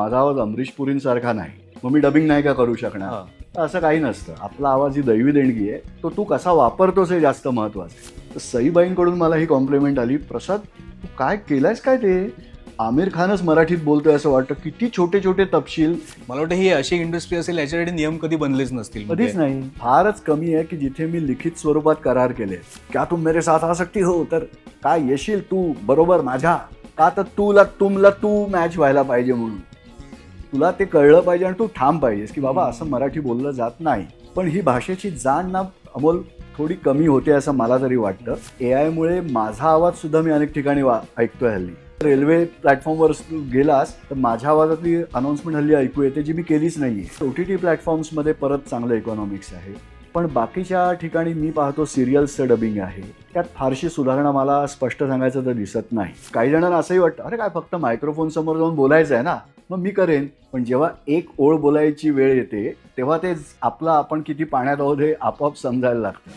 माझा आवाज अमरीश पुरींसारखा नाही. मग मी डबिंग नाही का करू शकणार? असं काही नसतं. आपला आवाज ही दैवी देणगी आहे. तो तू कसा वापरतोस हे जास्त महत्वाचं आहे. तर सईबाईंकडून मला ही कॉम्प्लिमेंट आली. प्रसाद तू काय केलंयस काय ते? आमिर खानच मराठीत बोलतोय असं वाटतं. किती छोटे छोटे तपशील. मला वाटतं ही अशी इंडस्ट्री असेल याच्यासाठी नियम कधी बनलेच नसतील. कधीच नाही. फारच कमी आहे की जिथे मी लिखित स्वरूपात करार केले. क्या तुम मेरे साथ आ सकती हो? तर काय येशील तू? बरोबर माझ्या. का तर तुला तुमला तू मॅच व्हायला पाहिजे म्हणून. तुला ते कळलं पाहिजे आणि तू ठाम पाहिजेस की बाबा असं मराठी बोललं जात नाही. पण ही भाषेची जाण ना अमोल थोडी कमी होते असं मला तरी वाटतं. ए आयमुळे माझा आवाज सुद्धा मी अनेक ठिकाणी वा ऐकतोय हल्ली. रेल्वे प्लॅटफॉर्मवर गेलास तर माझ्या आवाजातली अनाऊन्समेंट हल्ली ऐकू येते जी मी केलीच नाहीये. ओ टी टी प्लॅटफॉर्म्समध्ये परत चांगलं इकॉनॉमिक्स आहे. पण बाकीच्या ठिकाणी मी पाहतो सिरियल्सचं डबिंग आहे. त्यात फारशी सुधारणा मला स्पष्ट सांगायचं तर दिसत नाही. काही जणांना असंही वाटतं अरे काय फक्त मायक्रोफोन समोर जाऊन बोलायचं आहे ना? मग मी करेन. पण जेव्हा एक ओळ बोलायची वेळ येते तेव्हा ते आपलं आपण किती पाण्यात आहोत हे आपोआप समजायला लागतं.